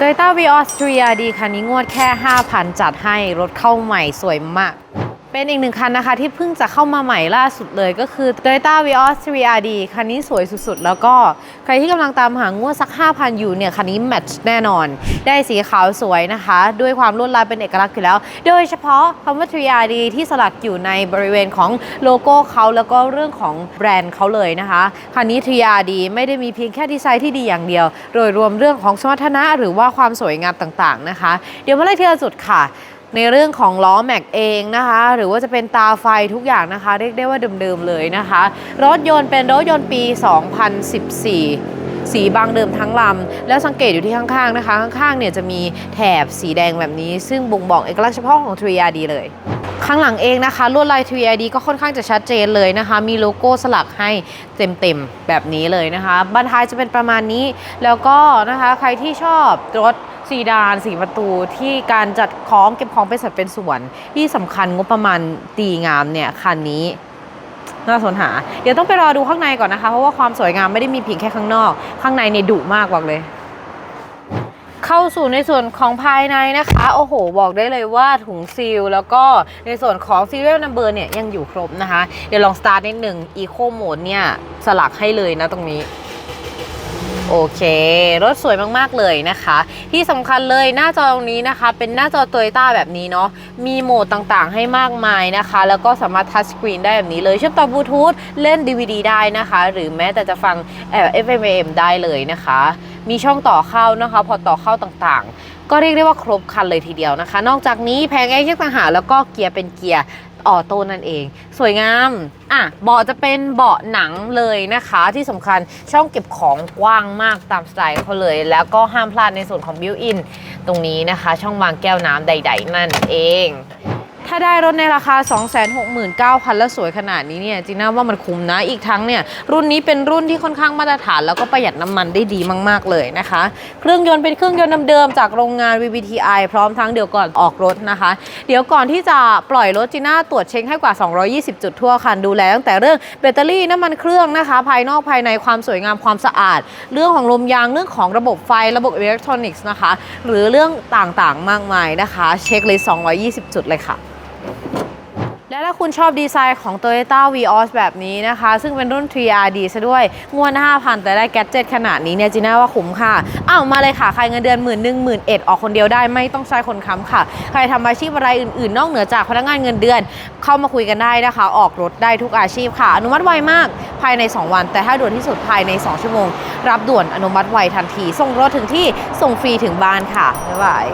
เตยต้าวีออสเตรียดีคันนี้งวดแค่ 5,000 จัดให้รถเข้าใหม่สวยมาก เป็นอีกหนึ่งคันนะคะที่เพิ่งจะเข้ามาใหม่ล่าสุดเลยก็คือ Toyota Vios 3RD คันนี้สวยสุดๆ แล้วก็ใครที่กำลังตามหางวดสัก 5,000 อยู่เนี่ย คันนี้แมทช์แน่นอน ได้สีขาวสวยนะคะ ด้วยความลวดลายเป็นเอกลักษณ์อยู่แล้ว โดยเฉพาะคำว่า 3RD ที่สลักอยู่ในบริเวณของโลโก้เขาแล้วก็เรื่องของแบรนด์เขาเลยนะคะ คันนี้ 3RD ไม่ได้มีเพียงแค่ดีไซน์ที่ดีอย่างเดียว โดยรวมเรื่องของสมรรถนะหรือว่าความสวยงามต่างๆนะคะ เดี๋ยวมาไล่ทีละจุดค่ะ ในเรื่องของล้อแม็กเองนะคะ หรือว่าจะเป็นตาไฟทุกอย่างนะคะ เรียกได้ว่าเดิมๆเลยนะคะ รถยนต์เป็นรถยนต์ปี 2014สีบางเดิมทั้งลำ แล้วสังเกตอยู่ที่ข้างๆนะคะ ข้างๆเนี่ยจะมีแถบสีแดงแบบนี้ ซึ่งบ่งบอกเอกลักษณ์เฉพาะของ 3RD เลย ข้างหลังเองนะคะ ลวดลาย 3ID ก็ค่อนข้างจะชัดเจนเลยนะคะ มีโลโก้สลักให้เต็มๆ แบบนี้เลยนะคะบันท้ายจะเป็นประมาณนี้ แล้วก็นะคะใครที่ชอบรถ ซีดานสีประตูที่การจัดของเก็บของเป็นสัดเป็นส่วน ที่สำคัญงบประมาณตีงามเนี่ยคันนี้น่าสนหา เดี๋ยวต้องไปรอดูข้างในก่อนนะคะ เพราะว่าความสวยงามไม่ได้มีเพียงแค่ข้างนอก ข้างในเนี่ยดุมากบอกเลย เข้าสู่ในส่วนของภายในนะคะ โอ้โห บอกได้เลยว่าถุงซีล แล้วก็ในส่วนของ serial number เนี่ยยังอยู่ครบนะคะ เดี๋ยวลองสตาร์ทนิดหนึ่ง eco mode เนี่ยสลักให้เลยนะตรงนี้ โอเค รถสวยมากๆเลยนะคะ ที่สำคัญเลยหน้าจอตรงนี้นะคะ เป็นหน้าจอโตโยต้าแบบนี้เนาะมีโหมดต่างๆ ให้มากมายนะคะ แล้วก็สามารถทัชสกรีนได้แบบนี้เลยเชื่อมต่อบลูทูธเล่น DVD ได้นะคะ หรือแม้แต่จะฟังเอฟเอ็มได้เลยนะคะ มีช่องต่อเข้านะคะ พอต่อเข้าต่างๆ ก็เรียกได้ว่าครบคันเลยทีเดียวนะคะ นอกจากนี้แพงแอร์เช็คต่างหากแล้วก็เกียร์เป็นเกียร์ออโต้นั่นเอง สวยงามอะเบาะจะเป็นเบาะหนังเลยนะคะ ที่สำคัญช่องเก็บของกว้างมากตามสไตล์เขาเลย แล้วก็ห้ามพลาดในส่วนของบิวอินตรงนี้นะคะ ช่องวางแก้วน้ำใด ๆ นั่นเอง ถ้าได้รถในราคา 269,000แล้วสวยขนาดนี้เนี่ยจีน่าว่ามันคุ้มนะ อีกทั้งเนี่ยรุ่นนี้เป็นรุ่นที่ค่อนข้างมาตรฐาน แล้วก็ประหยัดน้ำมันได้ดีมาก ๆ เลยนะคะ เครื่องยนต์เป็นเครื่องยนต์เดิมๆจากโรงงาน VVTi พร้อมทั้งเดี๋ยวก่อนออกรถนะคะ เดี๋ยวก่อนที่จะปล่อยรถจีน่าตรวจเช็คให้กว่า 220 จุดทั่วคันดูแลตั้งแต่เรื่องแบตเตอรี่น้ำมันเครื่องนะคะ ภายนอกภายในความสวยงามความสะอาด เรื่องของลมยางเรื่องของระบบไฟระบบอิเล็กทรอนิกส์นะคะหรือเรื่องต่างๆมากมายนะคะ เช็คเลย 220 จุดเลยค่ะ และถ้าคุณชอบดีไซน์ของ Toyota Vios แบบนี้นะคะ ซึ่งเป็นรุ่น 3RD ซะด้วย งวด5,000 แต่ได้แกดเจ็ตขนาดนี้เนี่ยจีน่าว่าคุ้มค่ะ อ้าว มาเลยค่ะ ใครเงินเดือนหมื่นหนึ่งหมื่นเอ็ดออกคนเดียวได้ไม่ต้องใช้คนค้ำค่ะ ใครทำอาชีพอะไรอื่น ๆ นอกเหนือจากพนักงานเงินเดือน เข้ามาคุยกันได้นะคะ ออกรถได้ทุกอาชีพค่ะ อนุมัติไวมากภายใน 2 วัน แต่ถ้าด่วนที่สุดภายใน 2 ชั่วโมง รับด่วนอนุมัติไวทันที ส่งรถถึงที่ส่งฟรีถึงบ้านค่ะบ๊ายบาย